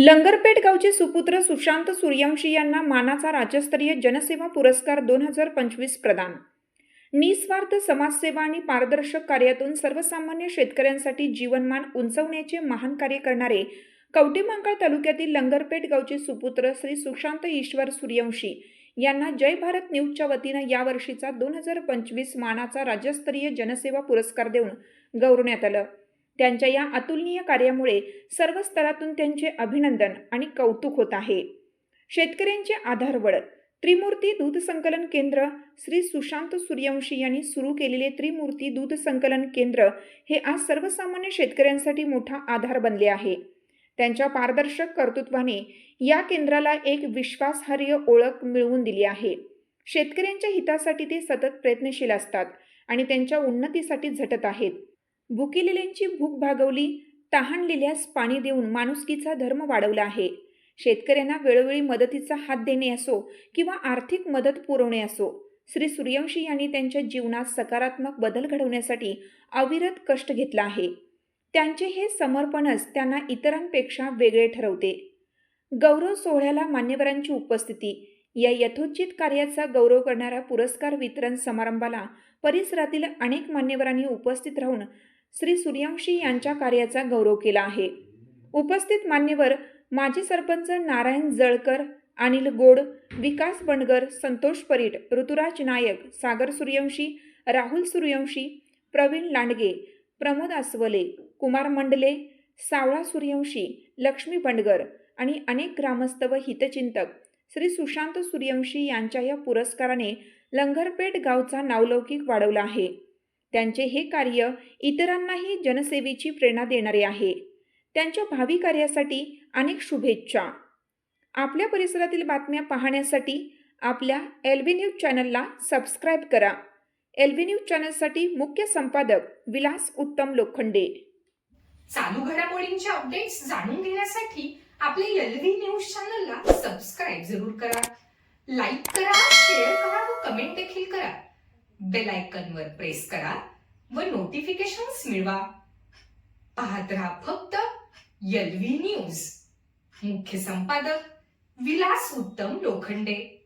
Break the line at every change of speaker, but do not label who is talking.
लंगरपेठ गावचे सुपुत्र सुशांत सूर्यवंशी यांना मानाचा राज्यस्तरीय जनसेवा पुरस्कार दोन हजार पंचवीस प्रदान. निस्वार्थ समाजसेवा आणि पारदर्शक कार्यातून सर्वसामान्य शेतकऱ्यांसाठी जीवनमान उंचवण्याचे महान कार्य करणारे कवटेमंकाळ तालुक्यातील लंगरपेठ गावचे सुपुत्र श्री सुशांत ईश्वर सूर्यवंशी यांना जय भारत न्यूजच्या वतीनं यावर्षीचा दोन हजार पंचवीस मानाचा राज्यस्तरीय जनसेवा पुरस्कार देऊन गौरवण्यात आलं. त्यांच्या या अतुलनीय कार्यामुळे सर्व स्तरातून त्यांचे अभिनंदन आणि कौतुक होत आहे. शेतकऱ्यांचे आधारवड त्रिमूर्ती दूध संकलन केंद्र श्री सुशांत सूर्यवंशी यांनी सुरू केलेले त्रिमूर्ती दूध संकलन केंद्र हे आज सर्वसामान्य शेतकऱ्यांसाठी मोठा आधार बनले आहे. त्यांच्या पारदर्शक कर्तृत्वाने या केंद्राला एक विश्वासार्ह ओळख मिळवून दिली आहे. शेतकऱ्यांच्या हितासाठी ते सतत प्रयत्नशील असतात आणि त्यांच्या उन्नतीसाठी झटत आहेत. भुकेलेल्यांची भूक भागवली तहानलेल्यास पाणी देऊन माणुसकीचा धर्म वाढवला आहे. शेतकऱ्यांना वेळोवेळी मदतीचा हात देणे असो किंवा आर्थिक मदत पुरवणे असो श्री सूर्यवंशी यांनी त्यांच्या जीवनात सकारात्मक बदल घडवण्यासाठी अविरत कष्ट घेतला आहे. त्यांचे हे समर्पणच त्यांना इतरांपेक्षा वेगळे ठरवते. गौरव सोहळ्याला मान्यवरांची उपस्थिती या यथोचित कार्याचा गौरव करणाऱ्या पुरस्कार वितरण समारंभाला परिसरातील अनेक मान्यवरांनी उपस्थित राहून श्री सूर्यांशी यांच्या कार्याचा गौरव केला आहे. उपस्थित मान्यवर माजी सरपंच नारायण जळकर अनिल गोड विकास बंडगर संतोष परीट ऋतुराज नायक सागर सूर्यवंशी राहुल सूर्यवंशी प्रवीण लांडगे प्रमोद अस्वले कुमार मंडले सावळा सूर्यवंशी लक्ष्मी बंडगर आणि अनेक ग्रामस्थ व हितचिंतक श्री सुशांत सूर्यवंशी यांच्या या पुरस्काराने लंगरपेठ गावचा नावलौकिक वाढवला आहे. त्यांचे हे कार्य इतरांनाही जनसेवेची प्रेरणा देणारे आहे. त्यांच्या भावी कार्यासाठी अनेक शुभेच्छा. आपल्या परिसरातील बातम्या पाहण्यासाठी आपल्या एल व्ही न्यूज चॅनलला सबस्क्राईब करा. एल व्ही न्यूज चॅनलसाठी मुख्य संपादक विलास उत्तम लोखंडे.
चालू घडामोडींचे अपडेट्स जाणून घेण्यासाठी आपल्या एलव्ही न्यूज चॅनलला सबस्क्राईब जरूर करा. लाईक करा व कमेंट देखील करा बेल आयकॉनवर प्रेस करा व नोटिफिकेशन्स मिळवा. पाहत राहा फक्त एलव्ही न्यूज मुख्य संपादक विलास उत्तम लोखंडे.